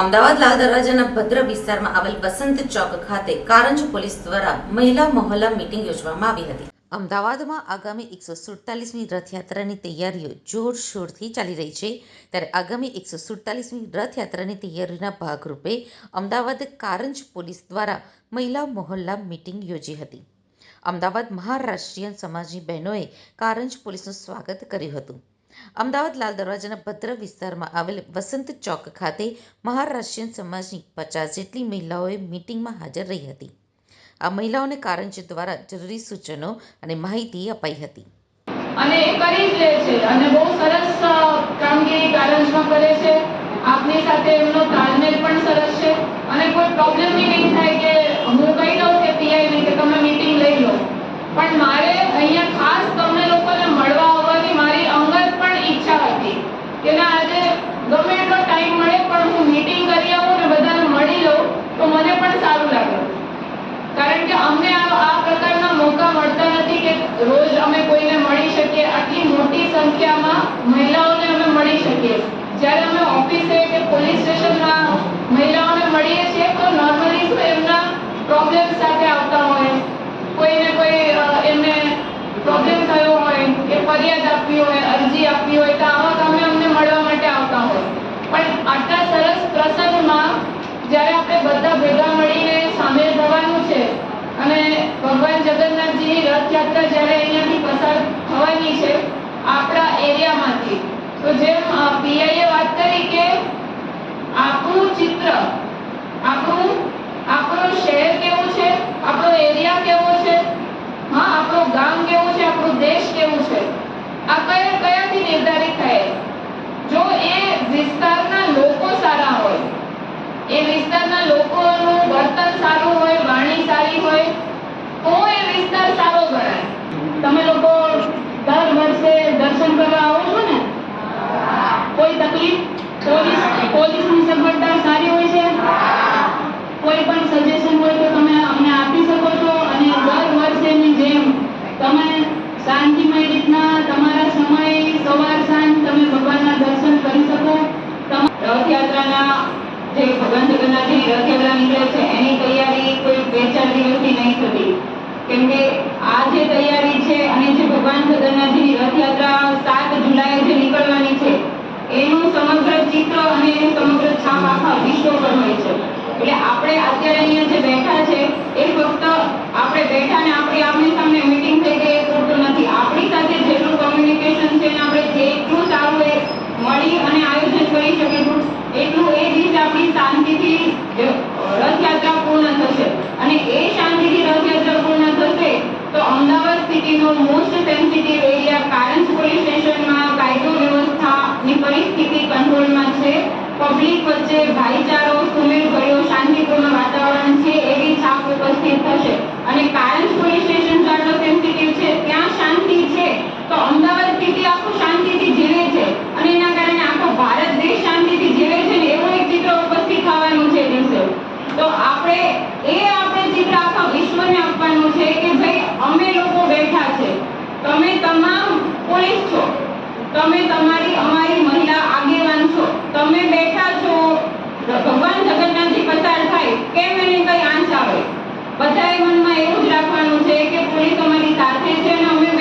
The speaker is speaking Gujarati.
અમદાવાદ લાલ દરવાજાના ભદ્ર વિસ્તારમાં આવેલ વસંત ચોક ખાતે કારંજ પોલીસ દ્વારા મહિલા મોહલ્લા મીટિંગ યોજવામાં આવી હતી. અમદાવાદમાં આગામી એકસો સુડતાલીસમી રથયાત્રાની તૈયારીઓ જોરશોરથી ચાલી રહી છે. ત્યારે આગામી એકસો સુડતાલીસમી રથયાત્રાની તૈયારીના ભાગરૂપે અમદાવાદ કારંજ પોલીસ દ્વારા મહિલા મોહલ્લા મીટિંગ યોજી હતી. અમદાવાદ મહારાષ્ટ્રીયન સમાજની બહેનોએ કારંજ પોલીસનું સ્વાગત કર્યું હતું. અમદાવાદ લાલ દરવાજાના ભદ્ર વિસ્તારમાં આવેલ વસંત ચોક ખાતે મહારાષ્ટ્રીયન સમાજની પચાસ જેટલી મહિલાઓએ મિટિંગમાં હાજર રહી હતી. આ મહિલાઓને કારંજ દ્વારા જરૂરી સૂચનો અને માહિતી અપાઈ હતી. અને એ કરી જ લે છે અને બહુ સરસ કામગીરી કારંજમાં કરે છે. આપની સાથે એમનો તાલમેલ પણ સરસ છે અને કોઈ પ્રોબ્લેમ બી નહીં થાય કે હું કહી દઉં કે પીઆઈને કે તમે મીટિંગ લઈ લો પણ મારે અહીંયા ખાસ તમને લોકોને મળવા આવવાની મારી અંગત પણ ઈચ્છા હતી કે ના આજે ગમે એટલો ટાઈમ મળે પણ હું મીટિંગ કરી આવું ને બધાને મળી લઉં તો મને પણ સારું લાગે. કારણ કે અમને આ પ્રકારના મોકા મળતા નથી કે રોજ અમે કોઈને મળી શકીએ. આટલી મોટી સંખ્યામાં મહિલાઓને અમે મળી શકીએ જ્યારે અમે ઓફિસે કે પોલીસ સ્ટેશનમાં મહિલાઓને મળીએ છીએ તો નોર્મલી શું એમના પ્રોબ્લેમ સાથે આવતા હોય કોઈને કોઈ અ, એમને પ્રોબ્લેમ થયો હોય કે ફરિયાદ આપવી હોય અરજી આપવી હોય તો આવા કામે અમને મળવા માટે આવતા હોય પણ આટલા સરસ પ્રસંગમાં જ્યારે આપણે બધા ભેગા મળીને સામેલ થવાનું છે અને ભગવાન જગન્નાથજીની રથયાત્રા જ્યારે અહીંયાથી પસાર થવાની છે આપણા એરિયામાંથી. તો જેમ પીઆઈએ વાત કરી કે આપણું ચિત્ર આપણું શહેર કેવું છે આપણો એરિયા કેવો છે હા આપણું ગામ કેવું છે આપણું દેશ કેવું છે આ કયા કયાથી નિર્ધારિત થાય જો એ વિસ્તારના લોકો સારા હોય એ વિસ્તારના લોકોનું વર્તન સારું હોય વાણી સારી હોય તો એ વિસ્તાર સારો ગણાય તમે લોકો દર વર્ષે દર્શન કરવા આવો છો ને કોઈ તકલીફ પોલીસ પોલીસની સગવડતા સારી હોય છે? કોઈ પણ સજેશન હોય તો તમે અમને આપી શકો છો અને દર વર્ષેની જેમ તમે શાંતિમય રીતના તમારા સમય સવાર સાંજ તમે ભગવાનના દર્શન કરી શકો. રથયાત્રાના જે ભગવાન જગન્નાથની રથયાત્રા નીકળે છે, એની તૈયારી કોઈ બે ચાર દિવસથી નહીં થતી. કેમ કે આ જે તૈયારી છે અને જે ભગવાન જગન્નાથજીની રથયાત્રા સાત જુલાઈએ જે નીકળવાની છે એનું સમગ્ર ચિત્ર અને એનું સમગ્ર છાપ વિશ્વ પર હોય છે. એટલે આપણે અત્યારે અહીંયા જે બેઠા છે, એ ફક્ત આપણે બેઠા ને આપણી આપણી સામે મીટિંગ થઈ ગઈ એ પૂરતું નથી આપણી સાથે જેટલું કમ્યુનિકેશન છે ને આપણે જેટલું સારું એ મળી અને આયોજન કરી શકીશું એટલું એ દિવસે આપણી શાંતિથી જ રથયાત્રા પૂર્ણ થશે અને એ શાંતિથી રથયાત્રા પૂર્ણ થશે તો Ahmedabad સિટીનો most sensitive area Karanj police સ્ટેશનમાં કાયદો વ્યવસ્થાની પરિસ્થિતિ કંટ્રોલમાં છે પબ્લિક વચ્ચે ભાઈચારો એવું જ રાખવાનું છે કે પોલીસ અમારી સાથે છે અને અમે